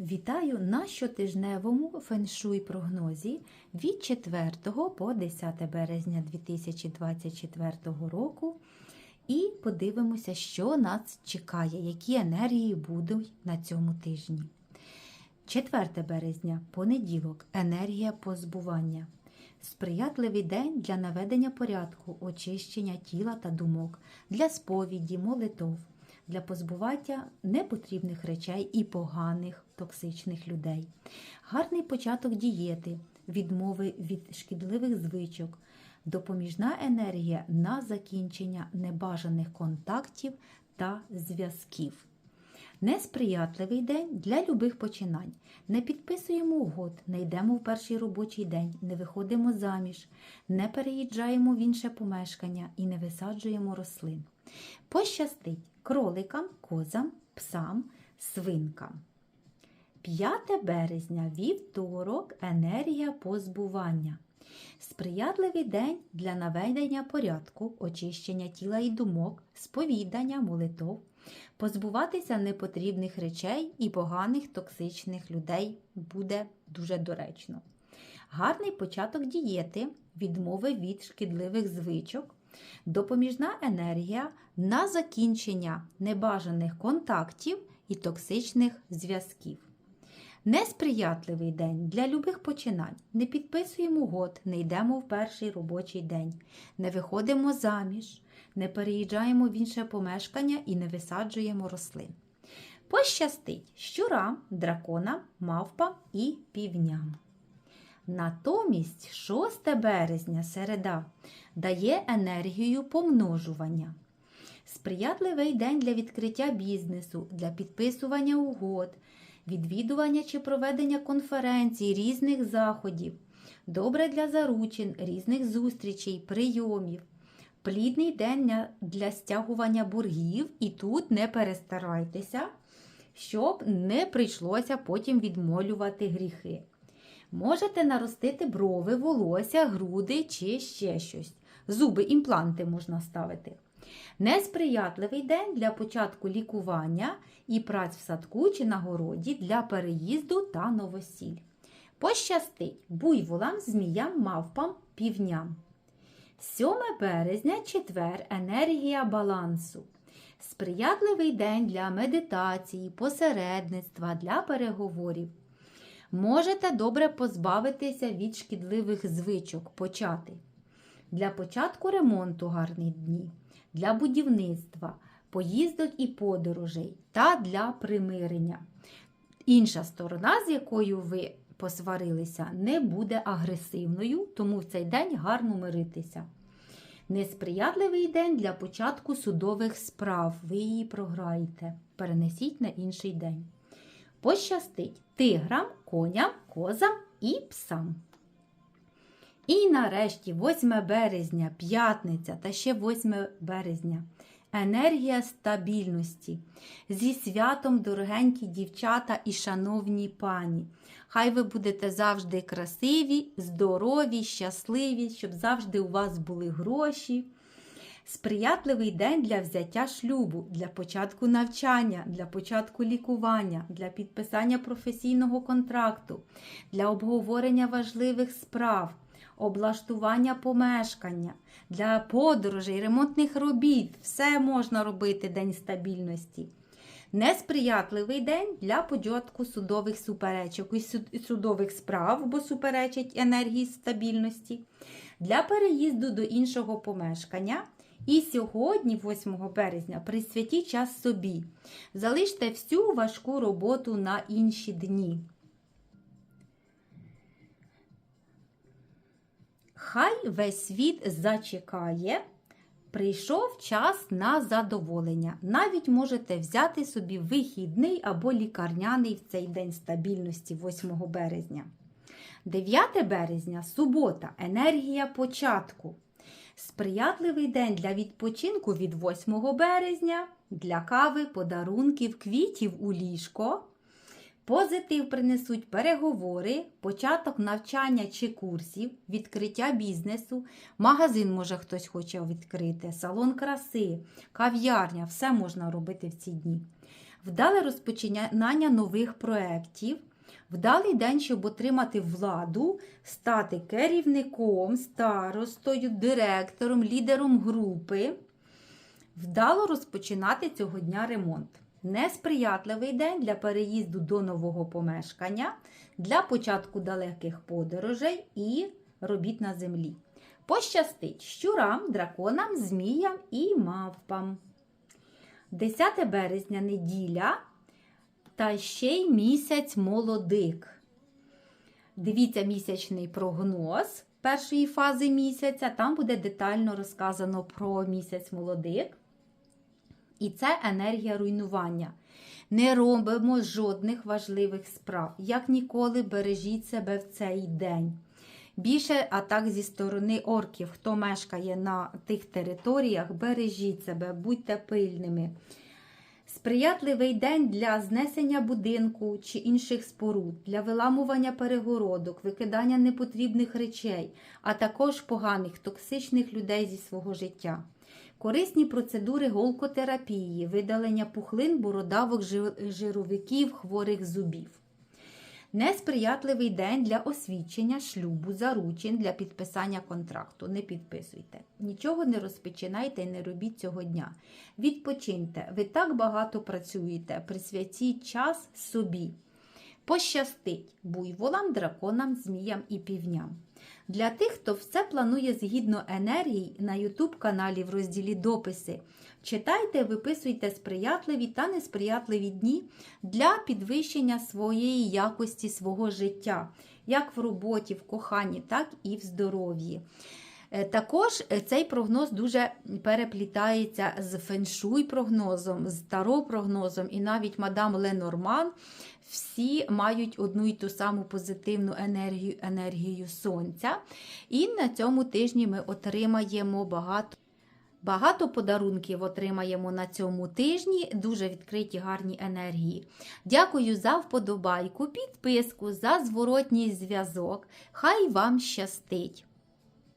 Вітаю на щотижневому феншуй прогнозі від 4 по 10 березня 2024 року. І подивимося, що нас чекає, які енергії будуть на цьому тижні. 4 березня, понеділок, енергія позбування. Сприятливий день для наведення порядку, очищення тіла та думок, для сповіді, молитов, для позбування непотрібних речей і поганих токсичних людей. Гарний початок дієти, відмови від шкідливих звичок, допоміжна енергія на закінчення небажаних контактів та зв'язків. Несприятливий день для любих починань. Не підписуємо угод, не йдемо в перший робочий день, не виходимо заміж, не переїжджаємо в інше помешкання і не висаджуємо рослин. Пощастить кроликам, козам, псам, свинкам. 5 березня, вівторок, енергія позбування. Сприятливий день для наведення порядку, очищення тіла і думок, сповідання, молитов, позбуватися непотрібних речей і поганих токсичних людей буде дуже доречно. Гарний початок дієти, відмови від шкідливих звичок, допоміжна енергія на закінчення небажаних контактів і токсичних зв'язків. Несприятливий день для любих починань. Не підписуємо угод, не йдемо в перший робочий день, не виходимо заміж, не переїжджаємо в інше помешкання і не висаджуємо рослин. Пощастить щурам, драконам, мавпам і півням. Натомість 6 березня середа дає енергію помножування. Сприятливий день для відкриття бізнесу, для підписування угод, відвідування чи проведення конференцій, різних заходів, добре для заручин, різних зустрічей, прийомів. Плідний день для стягування боргів, і тут не перестарайтеся, щоб не прийшлося потім відмолювати гріхи. Можете наростити брови, волосся, груди чи ще щось. Зуби, імпланти можна ставити. Несприятливий день для початку лікування і праць в садку чи на городі для переїзду та новосіль. Пощастить буйволам, зміям, мавпам, півням. 7 березня четвер енергія балансу. Сприятливий день для медитації, посередництва, для переговорів. Можете добре позбавитися від шкідливих звичок, почати. Для початку ремонту гарні дні, для будівництва, поїздок і подорожей та для примирення. Інша сторона, з якою ви посварилися, не буде агресивною, тому в цей день гарно миритися. Несприятливий день для початку судових справ. Ви її програєте. Перенесіть на інший день. Пощастить тиграм, коням, козам і псам. І нарешті 8 березня, п'ятниця та ще 8 березня. Енергія стабільності. Зі святом, дорогенькі дівчата і шановні пані. Хай ви будете завжди красиві, здорові, щасливі, щоб завжди у вас були гроші. Сприятливий день для взяття шлюбу, для початку навчання, для початку лікування, для підписання професійного контракту, для обговорення важливих справ, облаштування помешкання, для подорожей, ремонтних робіт. Все можна робити День стабільності. Несприятливий день для початку судових суперечок і судових справ, бо суперечать енергії стабільності, для переїзду до іншого помешкання. І сьогодні, 8 березня, присвятіть час собі. Залиште всю важку роботу на інші дні. Хай весь світ зачекає. Прийшов час на задоволення. Навіть можете взяти собі вихідний або лікарняний в цей день стабільності 8 березня. 9 березня субота, енергія початку. Сприятливий день для відпочинку від 8 березня, для кави, подарунків, квітів у ліжко. Позитив принесуть переговори, початок навчання чи курсів, відкриття бізнесу, магазин, може, хтось хоче відкрити, салон краси, кав'ярня все можна робити в ці дні. вдале розпочинання нових проєктів, вдалий день, щоб отримати владу, стати керівником, старостою, директором, лідером групи. Вдало розпочинати цього дня ремонт. Несприятливий день для переїзду до нового помешкання, для початку далеких подорожей і робіт на землі. Пощастить щурам, драконам, зміям і мавпам. 10 березня неділя та ще й місяць молодик. Дивіться місячний прогноз першої фази місяця. Там буде детально розказано про місяць молодик. І це енергія руйнування. Не робимо жодних важливих справ. Як ніколи бережіть себе в цей день. Більше атак зі сторони орків, хто мешкає на тих територіях, бережіть себе, будьте пильними. Сприятливий день для знесення будинку чи інших споруд, для виламування перегородок, викидання непотрібних речей, а також поганих токсичних людей зі свого життя. Корисні процедури голкотерапії, видалення пухлин, бородавок, жировиків, хворих зубів. Несприятливий день для освідчення шлюбу, заручин для підписання контракту. Не підписуйте. Нічого не розпочинайте і не робіть цього дня. Відпочиньте. Ви так багато працюєте. Присвятіть час собі. Пощастить буйволам, драконам, зміям і півням. Для тих, хто все планує згідно енергії, на YouTube каналі в розділі Дописи читайте, виписуйте сприятливі та несприятливі дні для підвищення своєї якості свого життя, як в роботі, в коханні, так і в здоров'ї. Е, Також е, цей прогноз дуже переплітається з феншуй прогнозом, з таро прогнозом, і навіть мадам Ленорман всі мають одну і ту саму позитивну енергію, енергію сонця. І на цьому тижні ми отримаємо багато. Багато подарунків отримаємо на цьому тижні, дуже відкриті гарні енергії. Дякую за вподобайку, підписку, за зворотній зв'язок. Хай вам щастить!